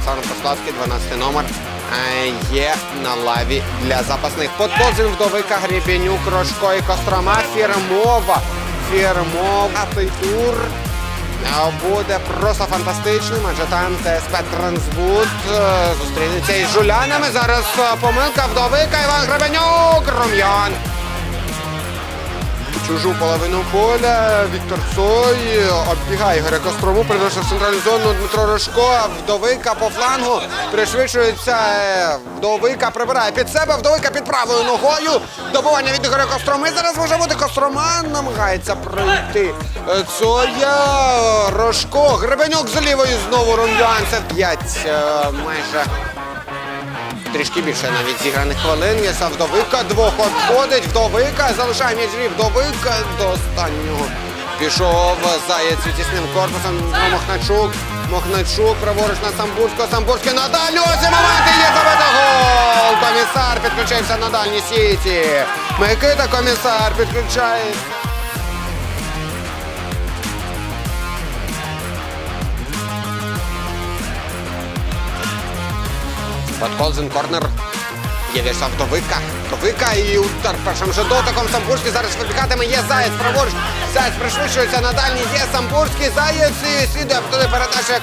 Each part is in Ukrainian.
Олександр Пославський, 12 номер, е, є на лаві для запасних. Подпозин вдовика Гребенюк, Рожко і Кострома. Фірмова. Фірмова тур. Е, Буде просто фантастичним, адже там ТСП Трансбуд е, зустрінеться із жулянами. Зараз помилка вдовика Іван Гребенюк, Рум'ян. Чужу половину поля Віктор Цой оббігає Ігоря Кострому, передає в центральну зону Дмитро Рожко. Вдовика по флангу пришвидшується. е, Вдовика прибирає під себе. Вдовика під правою ногою. Добування від Ігоря Костроми. Зараз може бути Кострома. Намагається пройти. Е, Цоя Рожко. Гребенюк з лівої знову рум'янцев. П'ять е, майже. Трішки більше навіть зіграних хвилин. Єса вдовика двох обходить. Вдовика залишає грі. Вдовика до останнього. Пішов заєць відтісним корпусом. Мохначук. Мохначук праворуч на Самбурського. Самбурський на дальню. Ці моменти є забито гол. Комісар підключився на дальній сіті. Микита комісар підключається. Подколзен корнер. Є Вдовика. Вдовика і удар першим же дотиком. Самбурський зараз вибігатиме. Є Заєць праворуч. Заєць пришвидшується на дальній. Є Самбурський. Заєць і слідує туди передача.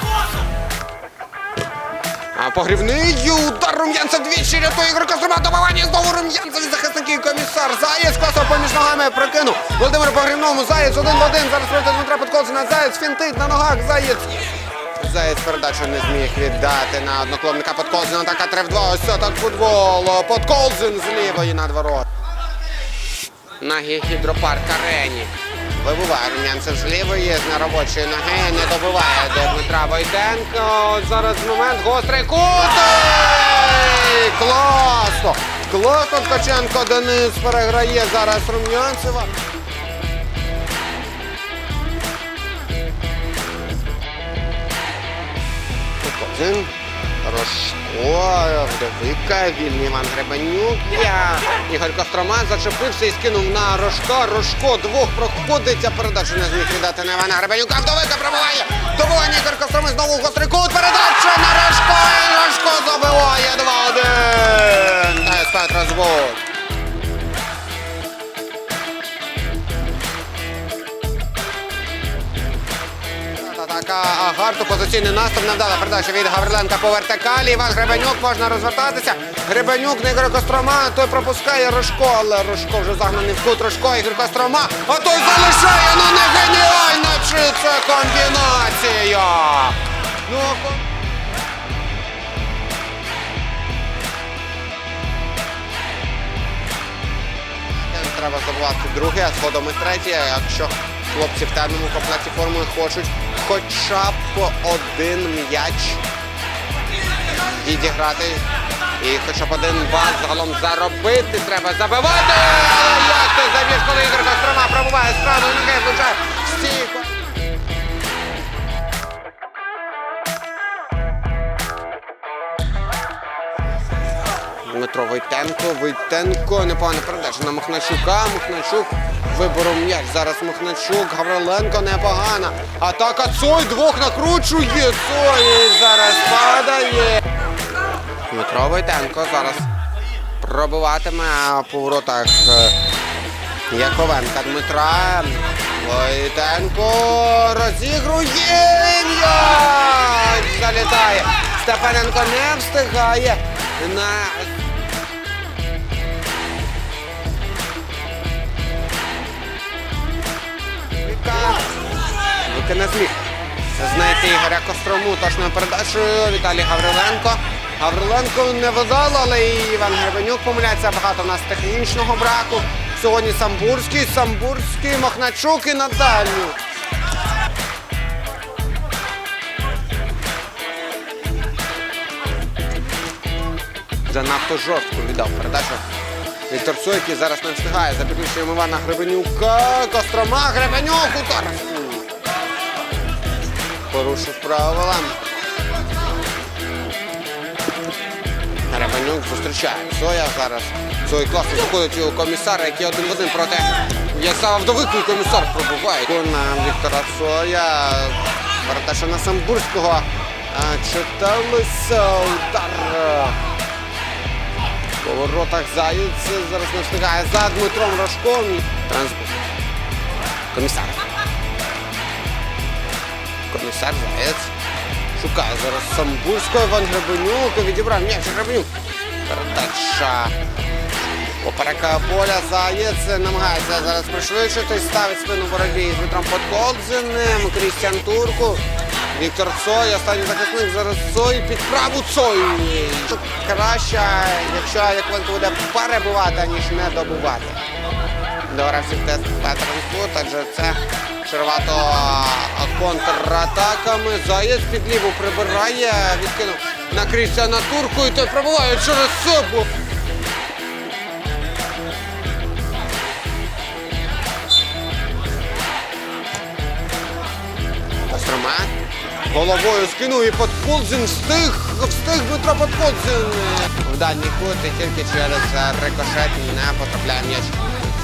А погрівний удар Рум'янцев двічі рятує Ігор Кострома. Добивання знову Рум'янцев і захисників комісар. Заєць класно поміж ногами прокинув. Володимир Погрівному. Заєць один в один. Зараз проти Дмитра Подколзена. Заєць фінтить на ногах. Заєць. Заєць передачу не зміг віддати на одноклубника Подколзена. Така 3 в 2. Ось так футбол. Подколзен з лівої над ворот. На гідропарк арені. Вибуває Рум'янцев з лівої, з неробочої ноги, не добиває до Дмитра Войтенко. Зараз момент гострий кутик! Класно! Класно Ткаченко Денис переграє зараз Рум'янцева. Один. Рожко, вдовика, вільний Іван Гребенюк. Ігор Кострома зачепився і скинув на Рожко. Рожко двох проходить, а передачу не зміг віддати на Івана Гребенюка. Вдовика пробиває. Добивання Ігор Костроми знову гострий кут. Передача на Рожко. І Рожко забиває 2-1. ТСП Трансбуд. Атака Агарту, позиційний наступ, невдала передача від Гавриленка по вертикалі. Іван Гребенюк можна розвертатися. Гребенюк на Ігоря Кострома, той пропускає Рожко, але Рожко вже загнаний в кут Рожко, Ігор Кострома, а той залишає, ну не геніально, чи це комбінація. Ну, Треба забувати друге, а згодом і третє. Якщо хлопці в темному комплекті форми хочуть хоча б один м'яч відіграти. І хоча б один бас загалом заробити, треба забивати. Але Як ти заб'єш, коли Ігор Кострома пробуває страну, ноги, влучає в Дмитро Войтенко, Войтенко, непогана передача на Махначука. Махначук вибором м'яч. Зараз Махначук, Гавриленко непогана. Атака Цой двох накручує. Цой зараз падає. Дмитро Войтенко зараз пробиватиме по воротах е, Яковенка Дмитра. Войтенко розігрує. Залітає. Степаненко не встигає на Вика не зміг знайти Ігоря Кострому точною передачею. Віталій Гавриленко. Гавриленко не везало, але і Іван Гребенюк помиляється. Багато в нас технічного браку. Сьогодні Самбурський, Самбурський, Махначук і на. Занадто жорстко віддав передачу. Віктор Цой, який зараз не встигає за підключенням Івана Гребенюка. Кострома, Гребенюк, удар. Порушив правила. Гребенюк зустрічає Цоя зараз. Цой класно заходить у комісара, який один в один проти Ясава Вдовику і комісар пробуває. На Віктора Цоя. Передача на Самбурського. Читалися удар. В поворотах Заєць зараз не встигає за Дмитром Рожком. Транспорт. Комісар. Комісар Заєць. Шукає зараз Самбурського Іван Гребенюк. Відібрав м'яч Гребенюк. Передача. Поперека поля Заєць намагається зараз пришвидшити, ставить спину боротьбі з Дмитром Подколдзеним, Крістіан Турку, Віктор Цой, останній захисник зараз Цой, під праву Цой. Краще, якщо Яковенко буде перебувати, ніж не добувати. До гравців тест Петренку, адже це Червато контратаками. Заєць під ліву прибирає, відкинув на Крістіана Турку і той пробуває через себе. Кострома. Головою скинув і Подколзин встиг, встиг Дмитро Подколзин. В дальній кут і тільки через рикошет не потрапляє м'яч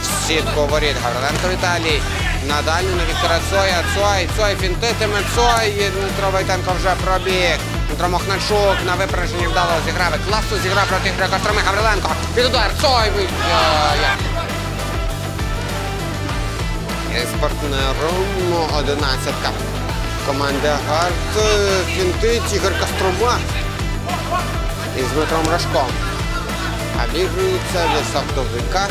в сітку воріт. Гавриленко Віталій. На дальню на Віктора Цоя. Цой, Цой фінтитиме Цой. Дмитро Войтенко вже пробіг. Дмитро Мохначук на випередженні вдало зіграв. Класно зіграв проти Ігоря Костроми. Гавриленко. Під удар. Цой. ви- Е, з партнером 11 команди Гарт фінтить Ігор Кострома із Дмитром Рожком. А Обігрується В'ясав Вдовика.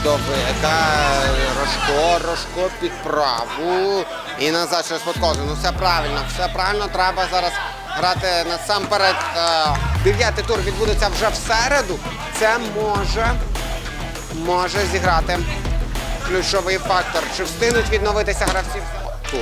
Вдовика, Рожко, Рожко під праву. І назад через подкозу. Ну все правильно, все правильно. Треба зараз грати насамперед. е, Дев'ятий тур відбудеться вже в середу. Це може, може зіграти ключовий фактор. Чи встигнуть відновитися гравці? Тут.